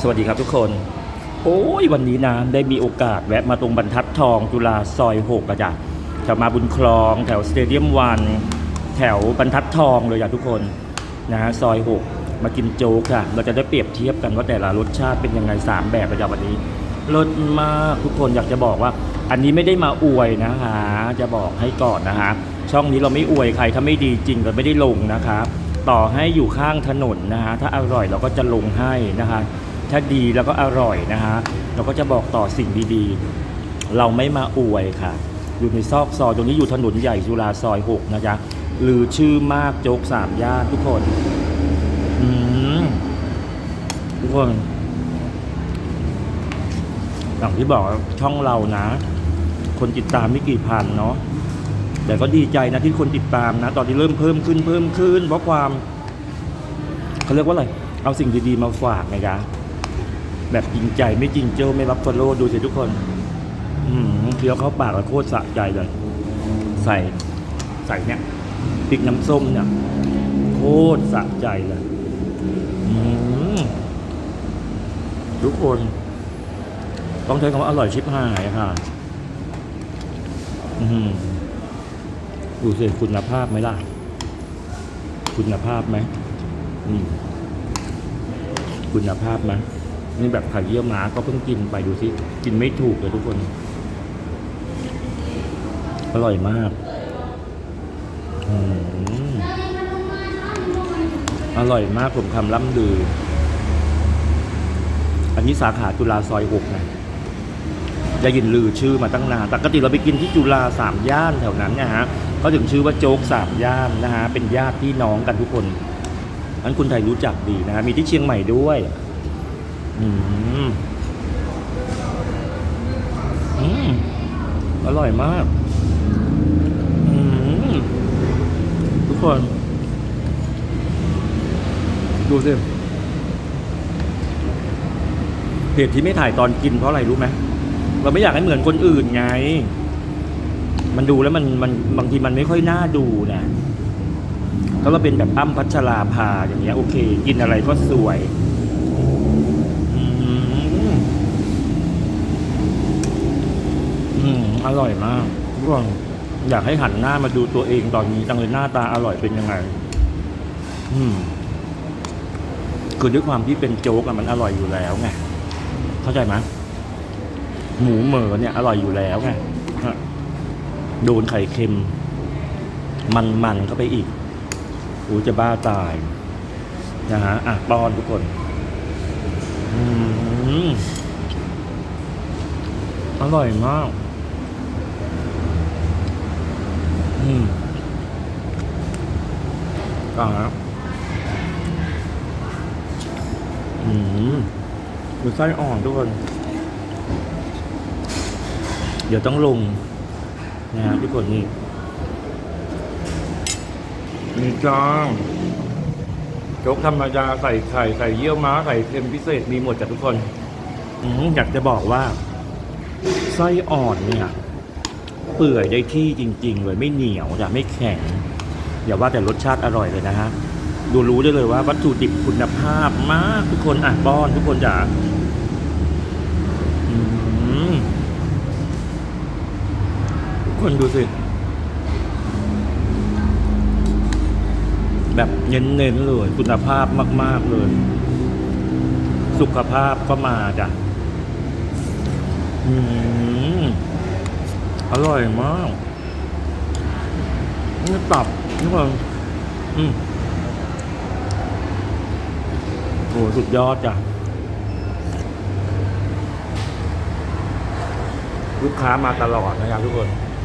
สวัสดีครับทุกคน โอ้ยวันนี้นะได้มีโอกาสแวะมาตรงบรรทัดทองจุฬาซอยหกอะจ้ะแถวมาบุญคลอง แถวสเตเดียมวันแถวบรรทัดทองเลยจ้ะทุกคนนะฮะซอยหกมากินโจ๊กอะเราจะได้เปรียบเทียบกันว่าแต่ละรสชาติเป็นยังไงสามแบบอะจ้ะวันนี้รสมากทุกคนอยากจะบอกว่า อันนี้ไม่ได้มาอวยนะคะจะบอกให้ก่อนนะคะช่องนี้เราไม่อวยใครถ้าไม่ดีจริงก็ไม่ได้ลงนะคะ ต่อให้อยู่ข้างถนนนะฮะถ้าอร่อยเราก็จะลงให้นะคะ ถ้าดีแล้วก็อร่อยนะฮะเราก็จะบอกต่อสิ่งดีๆ เราไม่มาอวยค่ะ อยู่ในซอกซอยตรงนี้อยู่ถนนใหญ่จุฬาซอยหกนะจ๊ะหรือชื่อมากโจ๊กสามย่านทุกคนอืมทุกคนอย่างที่บอกช่องเรานะ คนติดตามไม่กี่พันเนาะแต่ก็ดีใจนะที่คนติดตามนะ ตอนนี้เริ่มเพิ่มขึ้นเพิ่มขึ้น เพราะความเขาเรียกว่าอะไร เอาสิ่งดีๆมาฝากไงจ๊ะ แบบจริงใจไม่จริงเจ้าไม่รับฟอลโล่ดูสิทุกคน อืมเคี้ยวเข้าปากแล้วโคตรสะใจเลย ใส่ ใส่เนี่ยพริกน้ำส้มเนี่ย โคตรสะใจเลยทุกคน ต้องใช้คำว่าอร่อยชิบหายอะค่ะดูสิคุณภาพไหมล่ะ คุณภาพไหม คุณภาพไหม นี่แบบไข่เยี่ยวม้าก็เพิ่งกินไปดูสิกินไม่ถูกเลยทุกคน อร่อยมากอร่อยมากผมคำล่ำลือ อันนี้สาขาจุฬาซอยหกนะได้ยินลือชื่อมาตั้งนานปกติเราไปกินที่จุฬาสามย่านแถวนั้นนะฮะเขาถึงชื่อว่าโจ๊กสามย่านนะฮะเป็นญาติพี่น้องกันทุกคนนั้นคุณไทยรู้จักดีนะฮะมีที่เชียงใหม่ด้วย อืมอืมอร่อยมาก อืมทุกคน ดูสิเหตุที่ไม่ถ่ายตอนกินเพราะอะไรรู้ไหมเราไม่อยากให้เหมือนคนอื่นไง มันดูแล้วมันมันบางทีมันไม่ค่อยน่าดูนะถ้าเราเป็นแบบอ้ำพัชราภาอย่างเงี้ยโอเค กินอะไรก็สวย อืม อืมอร่อยมากทุกคนอยากให้หันหน้ามาดูตัวเองตอนนี้จังเลยหน้าตาอร่อยเป็นยังไง อืม คือด้วยความที่เป็นโจ๊กอะมันอร่อยอยู่แล้วไงเข้าใจไหมหมูเหมอเนี่ยอร่อยอยู่แล้วไงโดนไข่เค็ม มันๆเข้าไปอีกอูจะบ้าตายนะฮะอะป้อนทุกคน อืมอร่อยมาก อืมอ่าอืมดูไส้อ่อนทุกคน เดี๋ยวต้องลงนะฮะทุกคนนี่มีจ้างโจ๊กธรรมดาใส่ไข่ใส่เยี่ยวม้าใส่เค็มพิเศษมีหมดจากทุกคนอืมอยากจะบอกว่า ไส้อ่อนเนี่ย เปื่อยได้ที่จริง ๆ เลยไม่เหนียวจะไม่แข็งอย่าว่าแต่รสชาติอร่อยเลยนะฮะดูรู้ได้เลยว่าวัตถุดิบคุณภาพมากทุกคนอะป้อนทุกคนจ๋าทุกคนดูสิ แบบเน้นๆเลยคุณภาพมาก ๆเลย สุขภาพก็มาจ้ะอืม อร่อยมากนี่ตับทุกคนอืมโอ้สุดยอดจ้ะ ลูกค้ามาตลอดนะครับทุกคน